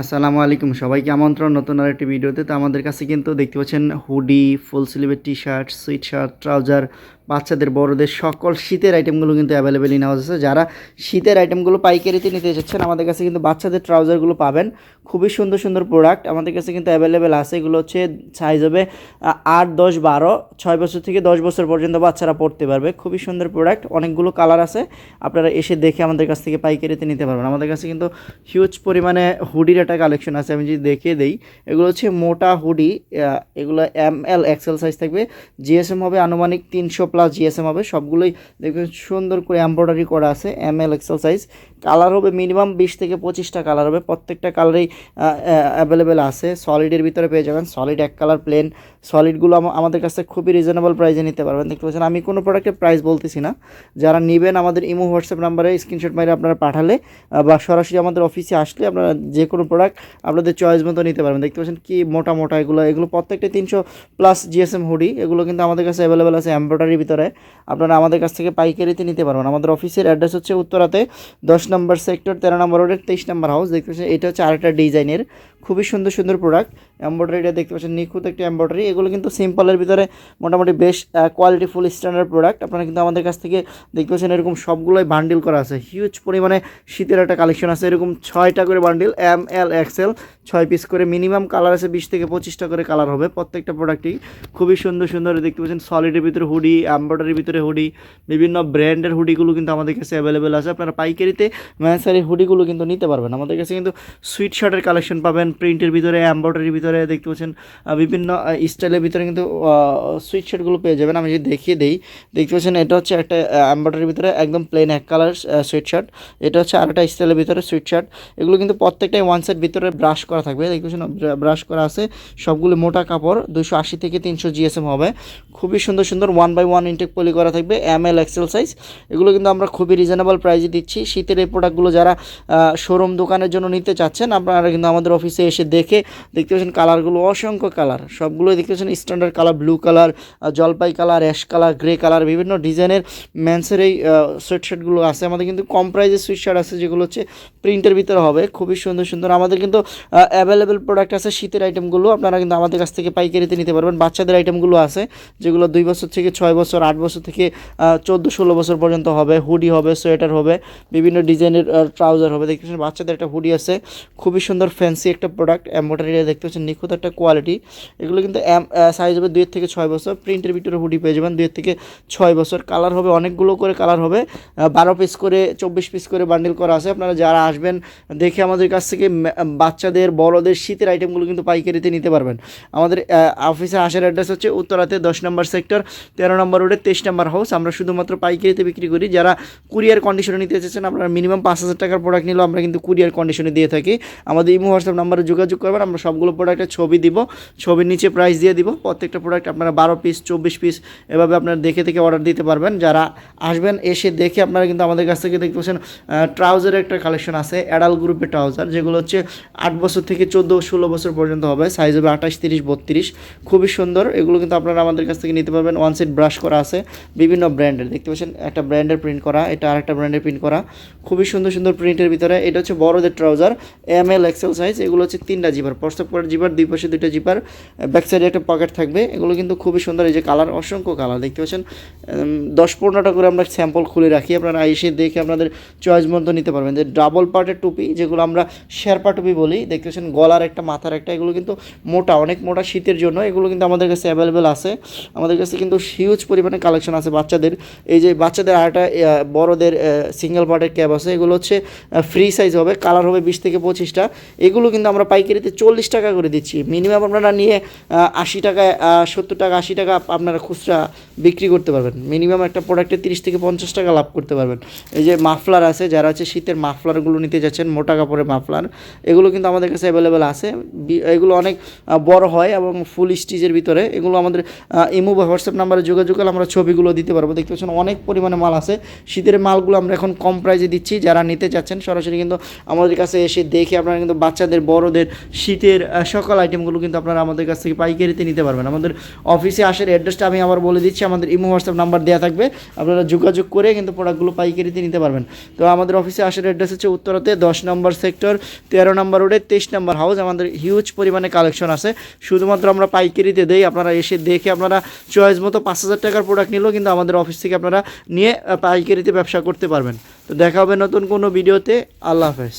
আসসালামু আলাইকুম। সবাইকে আমন্ত্রণ নতুন আর একটি ভিডিওতে। তো আমাদের কাছে কিন্তু দেখতে পাচ্ছেন হুডি, ফুল স্লিভের T shirt sweatshirt, trouser বাচ্চাদের, বড়দের সকল শীতের আইটেমগুলো কিন্তু অ্যাভেলেবেল ইন হাউস আছে যারা শীতের আইটেমগুলো পাইকারিতে নিতে চাচ্ছেন আমাদের কাছে কিন্তু বাচ্চাদের ট্রাউজারগুলো পাবেন। খুবই সুন্দর সুন্দর প্রোডাক্ট আমাদের কাছে কিন্তু অ্যাভেলেবেল আছে। এগুলো হচ্ছে সাইজ হবে আট, দশ, বারো, ছয় বছর থেকে দশ বছর পর্যন্ত বাচ্চারা পড়তে পারবে। খুবই সুন্দর প্রোডাক্ট অনেকগুলো কালার আছে। আপনারা এসে দেখে আমাদের কাছ থেকে পাইকারিতে নিতে পারবেন। আমাদের কাছে কিন্তু হিউজ পরিমাণে হুডির একটা কালেকশন আছে, আমি যদি দেখে দেই। এগুলো হচ্ছে মোটা হুডি এগুলো এম এল এক্সেল সাইজ থাকবে। জিএসএম হবে আনুমানিক তিনশো প্লাস জিএসএম হবে, সবগুলোই দেখবেন সুন্দর করে এমব্রয়ডারি করা আছে M L XL size colour হবে মিনিমাম বিশ থেকে পঁচিশটা কালার হবে, প্রত্যেকটা কালারেই অ্যাভেলেবেল আছে। সলিডের ভিতরে পেয়ে যাবেন সলিড এক কালার প্লেন সলিডগুলো আমাদের কাছে খুবই রিজনেবল প্রাইসে নিতে পারবেন। দেখতে পাচ্ছেন, আমি কোনো প্রোডাক্টের প্রাইস বলতেছি না। যারা নেবেন আমাদের ইমো, হোয়াটসঅ্যাপ নাম্বারে স্ক্রিনশট মারে আপনারা পাঠালে বা সরাসরি আমাদের অফিসে আসলে আপনারা যে কোনো প্রোডাক্ট আপনাদের চয়েস মতো নিতে পারবেন। দেখতে পাচ্ছেন কি মোটা মোটা এগুলো এগুলো প্রত্যেকটা তিনশো প্লাস জিএসএম হুডি এগুলো কিন্তু আমাদের কাছে অ্যাভেলেবেল আছে এমব্রয়ডারির ভিতরে আপনারা আমাদের কাছ থেকে পাইকারিতে নিতে পারবেন। আমাদের অফিসের অ্যাড্রেস হচ্ছে উত্তরাতে দশ নম্বর সেক্টর তেরো নম্বর রোডের তেইশ নম্বর হাউস। দেখতে পাচ্ছেন, এটা হচ্ছে আরেকটা ডিজাইনের খুবই সুন্দর সুন্দর প্রোডাক্ট এমব্রয়ডারিটা দেখতে পাচ্ছেন, নিখুঁত একটা এমব্রয়ডারি এগুলো কিন্তু সিম্পলের ভিতরে মোটামুটি বেশ কোয়ালিটি ফুল স্ট্যান্ডার্ড প্রোডাক্ট আপনারা কিন্তু আমাদের কাছ থেকে দেখতে পাচ্ছেন, এরকম সবগুলোই বান্ডিল করা আছে। হিউজ পরিমাণে শীতের একটা কালেকশন আছে। এরকম ছয়টা করে বান্ডিল এম এল এক্সেল ছয় পিস করে মিনিমাম কালার আছে বিশ থেকে পঁচিশটা করে কালার হবে প্রত্যেকটা প্রোডাক্টই খুবই সুন্দর সুন্দর দেখতে পাচ্ছেন সলিডের ভিতরে হুডি এমব্রয়ডারির ভিতরে হুডি বিভিন্ন ব্র্যান্ডের হুডিগুলো কিন্তু আমাদের কাছে অ্যাভেলেবেল আছে। আপনারা পাইকারিতে ম্যানসারির হুডিগুলো কিন্তু নিতে পারবেন। আমাদের কাছে কিন্তু সুইট শার্টের কালেকশন পাবেন প্রিন্টের ভিতরে এমব্রয়ডারির ভিতরে, দেখতে পাচ্ছেন বিভিন্ন স্টাইলের ভিতরে কিন্তু সুইট শার্টগুলো পেয়ে যাবেন। আমি যদি দেখিয়ে দিই, দেখতে পাচ্ছেন, এটা হচ্ছে একটা এমব্রয়ডারির ভিতরে একদম প্লেন এক কালার সুইট শার্ট এটা হচ্ছে আরেকটা স্টাইলের ভিতরে সুইট শার্ট এগুলো কিন্তু প্রত্যেকটাই ওয়ান সাইড ভিতরে ব্রাশ করা থাকবে। দেখতে পাচ্ছেন ব্রাশ করা আছে। সবগুলো মোটা কাপড় দুশো আশি থেকে তিনশো জিএসএম হবে। খুবই সুন্দর সুন্দর one by one intact poly করা থাকবে এম এল এক্সেল সাইজ এগুলো কিন্তু আমরা খুবই রিজনেবল প্রাইসে দিচ্ছি। শীতের এই প্রোডাক্টগুলো যারা শোরুম দোকানের জন্য নিতে চাচ্ছেন, আপনারা কিন্তু আমাদের অফিসে এসে দেখে দেখতে পাচ্ছেন কালারগুলো অসংখ্য কালার সবগুলোই দেখতে পাচ্ছেন স্ট্যান্ডার্ড কালার ব্লু কালার জলপাই colour ash colour grey colour বিভিন্ন ডিজাইনের ম্যান্সের এই সোয়েটশার্টগুলো আছে। আমাদের কিন্তু কম প্রাইজের সুইটশার্ট আছে, যেগুলো হচ্ছে প্রিন্টের ভিতরে হবে। খুবই সুন্দর সুন্দর। আমাদের কিন্তু অ্যাভেলেবেল প্রোডাক্ট আছে শীতের আইটেমগুলো আপনারা কিন্তু আমাদের কাছ থেকে পাইকারিতে নিতে পারবেন। বাচ্চাদের আইটেমগুলো আছে, যেগুলো দুই বছর থেকে ছয় বছর আট বছর থেকে চোদ্দ, ষোলো বছর পর্যন্ত হবে, হুডি হবে, সোয়েটার হবে, বিভিন্ন ডিজাইনের ট্রাউজার হবে। দেখতে পাচ্ছেন বাচ্চাদের একটা হুডি আছে, খুবই সুন্দর ফ্যান্সি একটা প্রোডাক্ট এম্বোটারি দেখতে পাচ্ছেন, নিখুঁত একটা কোয়ালিটি এগুলো কিন্তু সাইজ হবে দুই থেকে ছয় বছর প্রিন্টের ভিতরে হুডি পেয়ে যাবেন দুই থেকে ছয় বছর। কালার হবে, অনেকগুলো করে কালার হবে বারো পিস করে, চব্বিশ পিস করে বান্ডিল করা আছে। আপনারা যারা আসবেন, দেখে আমাদের কাছ থেকে বাচ্চাদের, বড়দের শীতের আইটেমগুলো কিন্তু পাইকারিতে নিতে পারবেন। আমাদের অফিসে আসার অ্যাড্রেস হচ্ছে উত্তরাতে দশ নম্বর সেক্টর তেরো নম্বর রোডের তেইশ নাম্বার হাউস আমরা শুধুমাত্র পাইকারিতে বিক্রি করি। যারা কুরিয়ার কন্ডিশনে নিতে চাচ্ছেন আপনারা মিনিমাম পাঁচ হাজার টাকার প্রোডাক্ট নিলেও আমরা কিন্তু কুরিয়ার কন্ডিশনে দিয়ে থাকি। আমাদের ইমো হোয়াটসঅ্যাপ নাম্বারে যোগাযোগ করবেন, আমরা সবগুলো প্রোডাক্টের ছবি দিব, ছবির নিচে প্রাইস দিয়ে দিব। প্রত্যেকটা প্রোডাক্ট আপনারা বারো পিস চব্বিশ পিস এভাবে আপনারা দেখে থেকে অর্ডার দিতে পারবেন। যারা আসবেন, এসে দেখে আপনারা কিন্তু আমাদের কাছ থেকে দেখতে পাচ্ছেন ট্রাউজারের একটা কালেকশন আছে অ্যাডাল গ্রুপের ট্রাউজার যেগুলো হচ্ছে আট বছর থেকে চোদ্দ, ষোলো বছর পর্যন্ত হবে। সাইজ হবে আঠাশ, তিরিশ, বত্রিশ। খুবই সুন্দর। এগুলো কিন্তু আপনারা আমাদের কাছ থেকে নিতে পারবেন। ওয়ান সেট ব্রাশ করা আছে, বিভিন্ন ব্র্যান্ডের। দেখতে পাচ্ছেন, একটা ব্র্যান্ডের প্রিন্ট করা, এটা আরেকটা ব্র্যান্ডের প্রিন্ট করা। খুবই সুন্দর সুন্দর প্রিন্টের ভিতরে, এটা হচ্ছে বড়দের trouser M L XL size এগুলো হচ্ছে তিনটা জিপার প্রস্তাব করার জিপার দুই পাশে দুইটা জিপার ব্যাক সাইডে একটা পকেট থাকবে। এগুলো কিন্তু খুবই সুন্দর, এই যে কালার অসংখ্য কালার দেখতে পাচ্ছেন। দশ পনেরোটা করে আমরা স্যাম্পল খুলে রাখি, আপনারা এসে দেখে আপনাদের চয়েস মতো নিতে পারবেন। যে ডাবল পার্টের টুপি, যেগুলো আমরা শেরপা টুপি বলি, দেখতে পাচ্ছেন, গলার একটা, মাথার একটা, এগুলো কিন্তু মোটা, অনেক মোটা শীতের জন্য, এগুলো কিন্তু আমাদের কাছে অ্যাভেলেবেল আছে। আমাদের কাছে কিন্তু হিউজ পরিমাণে কালেকশন আছে বাচ্চাদের। এই যে বাচ্চাদের আরেকটা বড়দের সিঙ্গেল পার্টের ক্যাব আছে। এগুলো হচ্ছে ফ্রি সাইজ হবে কালার হবে বিশ থেকে পঁচিশটা। এগুলো কিন্তু আমরা পাইকারিতে চল্লিশ টাকা করে দিচ্ছি। মিনিমাম আপনারা নিয়ে আশি টাকা সত্তর টাকা, আশি টাকা আপনারা খুচরা বিক্রি করতে পারবেন। মিনিমাম একটা প্রোডাক্টে তিরিশ থেকে পঞ্চাশ টাকা লাভ করতে পারবেন। এই যে মাফলার আছে, যারা হচ্ছে শীতের মাফলারগুলো নিতে যাচ্ছেন, মোটা কাপড়ের মাফলার, এগুলো কিন্তু আমাদের কাছে অ্যাভেলেবেল আছে। এগুলো অনেক বড় হয় এবং ফুল স্টিচের ভিতরে। এগুলো আমাদের ইমো বা হোয়াটসঅ্যাপ নাম্বারে যোগাযোগ করলে আমরা ছবিগুলো দিতে পারব। দেখতে পাচ্ছেন অনেক পরিমাণে মাল আছে। শীতের মালগুলো আমরা এখন কম প্রাইসে দিচ্ছি। যারা নিতে চাচ্ছেন, সরাসরি কিন্তু আমাদের কাছে এসে দেখে আপনারা কিন্তু বাচ্চাদের বড় বড়দের শীতের সকল আইটেমগুলো কিন্তু আপনারা আমাদের কাছ থেকে পাইকারিতে নিতে পারবেন। আমাদের অফিসে আসার অ্যাড্রেসটা আমি আবার বলে দিচ্ছি। আমাদের ইমো হোয়াটসঅ্যাপ নাম্বার দেওয়া থাকবে। আপনারা যোগাযোগ করে কিন্তু প্রোডাক্টগুলো পাইকারিতে নিতে পারবেন। তো আমাদের অফিসে আসার অ্যাড্রেস হচ্ছে উত্তরাতে দশ নম্বর সেক্টর তেরো নম্বর রোডে তেইশ নম্বর হাউস আমাদের হিউজ পরিমাণে কালেকশন আছে। শুধুমাত্র আমরা পাইকারিতে দেই। আপনারা এসে দেখে আপনারা চয়েস মতো পাঁচ হাজার টাকার প্রোডাক্ট নিলেও কিন্তু আমাদের অফিস থেকে আপনারা নিয়ে পাইকারিতে ব্যবসা করতে পারবেন। তো দেখা হবে নতুন কোনো ভিডিওতে আল্লাহ হাফেজ।